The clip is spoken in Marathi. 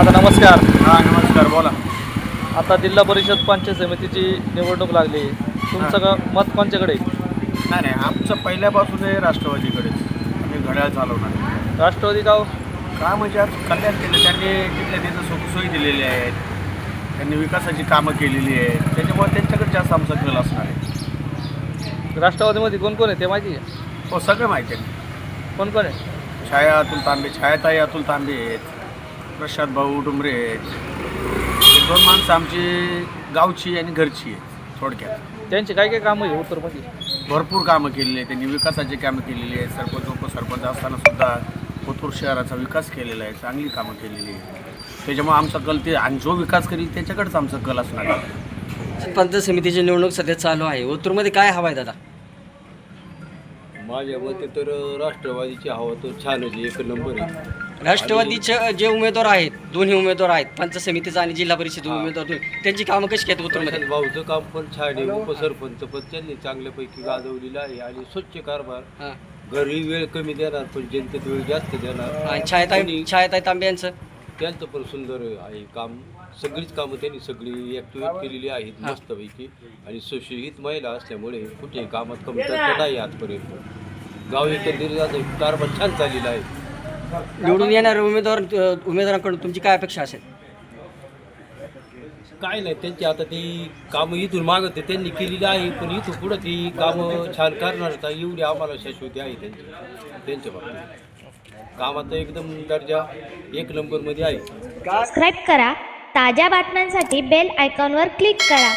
दादा नमस्कार. हा नमस्कार बोला. आता जिल्हा परिषद पंचायत समितीची निवडणूक लागली. तुमचं का मत कोणच्याकडे? आहे? नाही नाही आमचं पहिल्यापासून आहे राष्ट्रवादीकडेच. आम्ही घड्याळ चालवणार. राष्ट्रवादी गाव का म्हणजे आज कल्याण केलं? त्यांनी तिथल्या तिथं सुखसोयी दिलेल्या आहेत. त्यांनी विकासाची कामं केलेली आहेत. त्याच्यामुळे त्यांच्याकडे जास्त आमचा कल असणार आहे. राष्ट्रवादीमध्ये कोण कोण आहे ते माहिती आहे? हो सगळं माहिती आहे. कोण कोण आहे? छाया अतुल तांबे. छायाताई अतुल तांबे आहेत. प्रशांत भाऊ डुमरे आहेत. हे दोन माणसं आमची गावची आणि घरची आहेत थोडक्यात. त्यांची काय काय कामं आहे उत्तरमध्ये? भरपूर कामं केलेली आहेत. त्यांनी विकासाची कामं केलेली आहेत. सरपंच उपसरपंच असताना सुद्धा कोथरूड शहराचा विकास केलेला आहे. चांगली कामं केलेली आहे त्याच्यामुळे आमचा कल ते आणि जो विकास करेल त्याच्याकडेच आमचा कल असणार आहे. पंचायत समितीची निवडणूक सध्या चालू आहे. ओतूरमध्ये काय हवा आहे दादा? माझ्या मते तर राष्ट्रवादीची हवा तर छानच आहे, एक नंबर आहे. राष्ट्रवादीचे जे उमेदवार आहेत दोन्ही उमेदवार आहेत पंचायत समितीचा आणि जिल्हा परिषद उमेदवार दोन्ही त्यांची कामं कशी ओतूरमध्ये प्रशांत भाऊचं काम पण छान आहे उपसरपंच पण त्यांनी चांगल्यापैकी गाजवलेलं आहे आणि स्वच्छ कारभार. घरी वेळ कमी देणार पण जनतेत वेळ जास्त देणार. आणि छायाताई छायाताई तांबे यांचं? त्यांचं पण सुंदर आहे काम. सगळीच कामं त्यांनी सगळी ॲक्टिवेट केलेली आहेत मस्तपैकी. आणि सुशिक्षित महिला असल्यामुळे कुठेही कामात कमतरता नाही आजपर्यंत. गाव एकंदरीत कारभार छान चाललेला आहे. निवडून येणाऱ्या उमेदवार उमेदवारांकडून तुमची काय अपेक्षा असेल? काय नाही त्यांची आता ती कामं इथून मागत आहे, त्यांनी केलेली आहे पण इथून पुढं ती कामं छान करणार आता एवढी आम्हाला शाश्वती आहे त्यांची त्यांच्या बाबतीत. कामात एकदम दर्जा एक नंबरमध्ये आहे. सबस्क्राईब करा ताज्या बातम्यांसाठी बेल आयकॉनवर क्लिक करा.